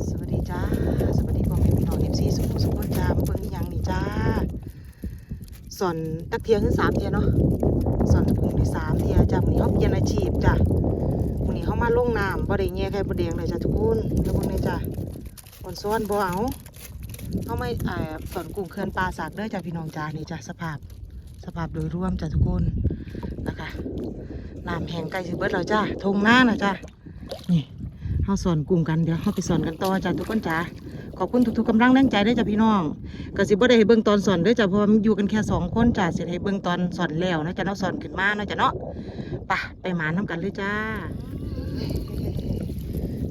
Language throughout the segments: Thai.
นี่จ้า สวัสดีพ่อแม่พี่น้องเอฟซีสุขสุขจ้ามาเบิ่งอีหยังนี่จ้าสอนตักเทียคือสามเทียเนาะสอนกลุ่มที่สามเทียจ้ามื้อนี้เฮาเปลี่ยนอาชีพจ้ามื้อนี้เฮามาลงน้ำบ่ได้แย่ไข่บ่แดงเลยจ้าทุกคนแล้วเบิ่งนี่จ้าอ่อนซ้อนบ่เอาเฮาไม่อ่าสอนกลุ่มเขื่อนป่าสากเด้อจ้าพี่น้องจ้านี่จ้าสภาพสภาพโดยรวมจ้าทุกคนนะคะน้ำแห้งใกลสิเบิดแล้วจ้าทงหน้านะจ้า เฮาสอนกลุ่มกันเดี๋ยวเฮาไปสอนกันต่อจ้ะทุกคนจ้าขอบคุณทุกๆกำลังแรงใจด้วยจ้ะพี่น้องก็สิบ่ได้ให้เบิ่งตอนสอนด้วยจ้ะเพราะว่ามันอยู่กันแค่สองคนจ้ะสิให้เบิ่งตอนสอนแล้วนะจ้ะเนาะสอนขึ้นมาเนาะจ้ะเนาะไปไปหมาน้ำกันเลยจ้า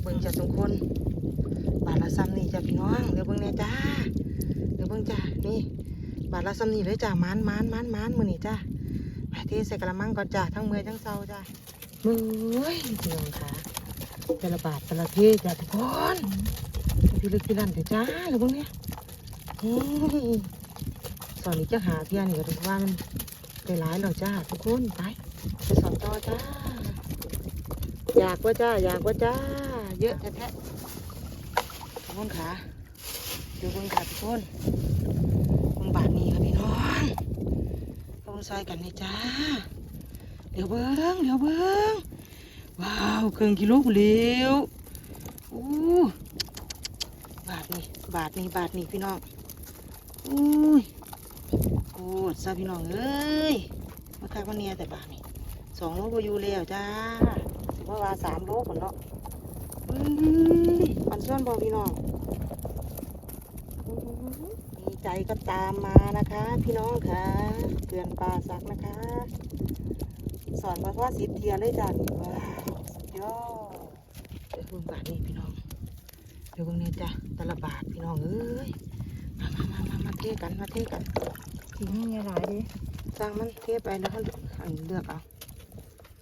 เบิ่งจ้ะทุกคนบาทละซ้ำนี่จ้ะพี่น้องเดี๋ยวเบิ่งแน่จ้าเดี๋ยวเบิ่งจ้านี่บาทละซ้ำนี่เลยจ้ะหมานหมานหมานหมานมือนี้จ้าไปเทใส่กระมังก่อนจ้าทั้งเมื่อยทั้งเศร้าจ้าเฮ้ยพี่น้องค่ะ แต่ละบาทแต่ละเทจ้ะทุกคนพี่ลึกพี่ลั่นเถอะจ้าหรือพวกเนี้ยเฮ้ยสอนนี้จะหาเพียนี่ก็ถือว่ามันได้หลายแล้วจ้าทุกคนไปไปสอนต่อจ้า อยากว่าจ้าอยากว่าจ้า เยอะแท้ๆทุกคนขาดูคนขาทุกคนคนบาทนี้ค่ะพี่น้องลงซอยกันนี่จ้า เดี๋ยวเบิ้งเดี๋ยวเบิ้ง ว้าวเครื่องกิโลเร็วอู้บาทนี่บาทนี่บาทนี่พี่น้องอุ้ยโอ้ซาพี่น้องเอ้ยมาคักมาเนี่ยแต่บาทนี่สองโลก็อยู่แล้วจ้าสิว่าว่าสามโลคนเนาะอุ้ยปันส่วนบอพี่น้องมีใจก็ตามมานะคะ พี่น้องค่ะเกลือนปลาสักนะคะ สอนมาทอดสิบเทียเลยจ้ะนี่ว้าวสุดยอดเดี๋ยวเบิ่งบาทนี่พี่น้อง เดี๋ยวเบิ่งเนี่ยจ้ะแต่ละบาทพี่น้องเอ้ย มามามามามาเทกันมาเทกันทิ้งเงี้ยหลายดิสร้างมันเทไปแล้วเขาอันเลือกเอา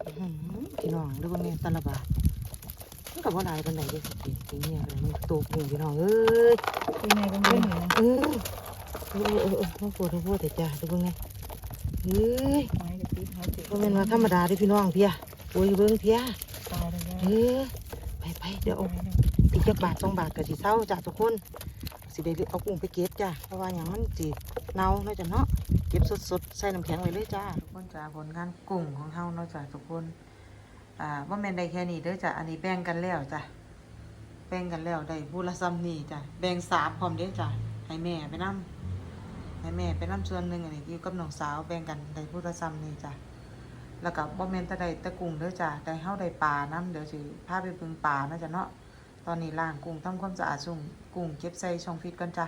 อื้อหือพี่น้องเดี๋ยวเบิ่งเนี่ยแต่ละบาทมันกับว่าหลายปันไหนเด้สิจริงเนี่ยอะไรมันโตกูพี่น้องเอ้ยเป็นไงกันเพื่อนเห็นนะเออเออเออเออพ่อปวดพ่อปวดแต่จ้ะเดี๋ยวเบิ่งเนี่ย เฮ้ยไม้กับตีไม้ติดก็เป็นว่าธรรมดาเด้อพี่น้องเพียโอ้ยเบิ่งเพียตายแล้วเออไปไปเดี๋ยวเอาติดจักบาทสองบาทก็สิเศร้าจ้ะทุกคนสิได้เอากุ้งไปเก็บจ้ะเพราะว่าอย่างมันจีเน่าเนาะจ้ะเนาะเก็บสดๆใส่น้ำแข็งไว้เลยจ้าทุกคนจ้าผลงานกุ้งของเฮาเนาะจ้ะทุกคนอ่าว่าแม่นได้แค่นี้เด้อจ้ะอันนี้แบ่งกันแล้วจ้ะแบ่งกันแล้วได้ผู้ละซ้ำนี่จ้ะแบ่งสามพร้อมเด้อจ้ะให้แม่ไปนํ ให้แม่ไปนํส่วนหนึ่งอันนี้อยู่กับน้องสาวแบ่งกันได้ผู้ละซ้ำนี่จ้ะแล้วก็บ่แม่นต่ได้ตะกุ้งเด้อจ้ะแต่เฮาได้ปลานํเดี๋ยวสิพาไปเบิ่งปลาเนาะจ้ะเนาะตอนนี้ล้างกุ้งทำความสะอาดสุ่มกุ้งเก็บใส่ช่องฟิตก่อนจ้ะ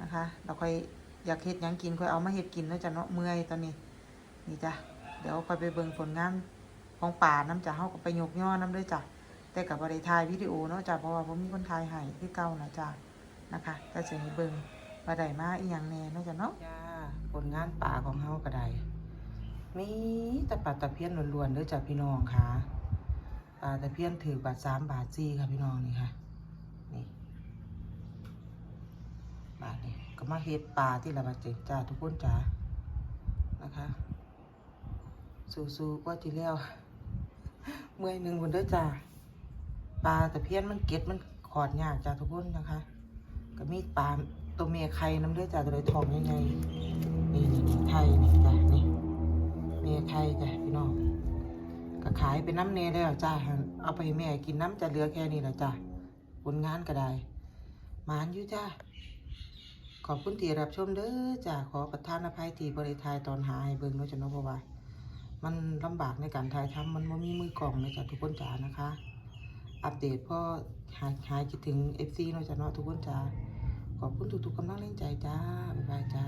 นะคะเราค่อยอยากเฮ็ดหยังกินค่อยเอามาเฮ็ดกินเนาะจ้ะเนาะเมื่อยตอนนี้นี่จ้ะเดี๋ยวค่อยไปเบิ่งผลงานของปลานํจ้ะเฮาก็ไปยกย่อนํเด้อจ้ะแต่ก็บ่ได้ถ่ายวิดีโอเนาะจ้ะเพราะว่าบ่มีคนถ่ายให้คือเก่านะจ้ะนะคะแต่สิให้เบิ่ง ว่าได้มาอีหยังแหน่เนาะจ้ะเนาะจ้าผลงานปลาของเฮาก็ได้มีต่ปลาตะเพียนล้วนๆเด้อจ้ะพี่น้องค่ะปลาตะเพียนถือบาทสามบาทสี่ค่ะพี่น้องนี่ค่ะนี่บาทนี่ก็มาเฮ็ดปลาที่ละบาทเจ็ดจ้าทุกคนจ้านะคะสู้ๆกว่าที่แล้วเมื่อยหนึ่งคนเด้อจ้าปลาตะเพียนมันเก็ดมันขอดยากจ้าทุกคนนะคะ ก็มีปลา ตัวเมียไข่น้ำเด้อดจ้าตัวใดทองยังไงนี่นี่นี่ไทยนี่จ้ะนี่เมียไข่จ้ะพี่น้องก็ขายเป็นน้ำเนยแล้วจ้าเอาไปแม่กินน้ำจะเหลือแค่นี้แหละจ้าผลงานก็ได้หมานอยู่จ้าขอบคุณที่รับชมเด้อจ้าขอประทานอภัยที่บริทายตอนหาให้เบิ่งเนาะจ้ะเนาะเพราะว่า มันลำบากในการถ่ายทำมันไม่มีมือกล่องนะจ้ะทุกคนจ้านะคะ อัปเดตพ่อหายหายคิดถึงเอฟซีเนาะจ้ะเนาะทุกคนจ้า ขอบคุณทุกๆกำลังแรงใจจ้า บ๊ายบายจ้า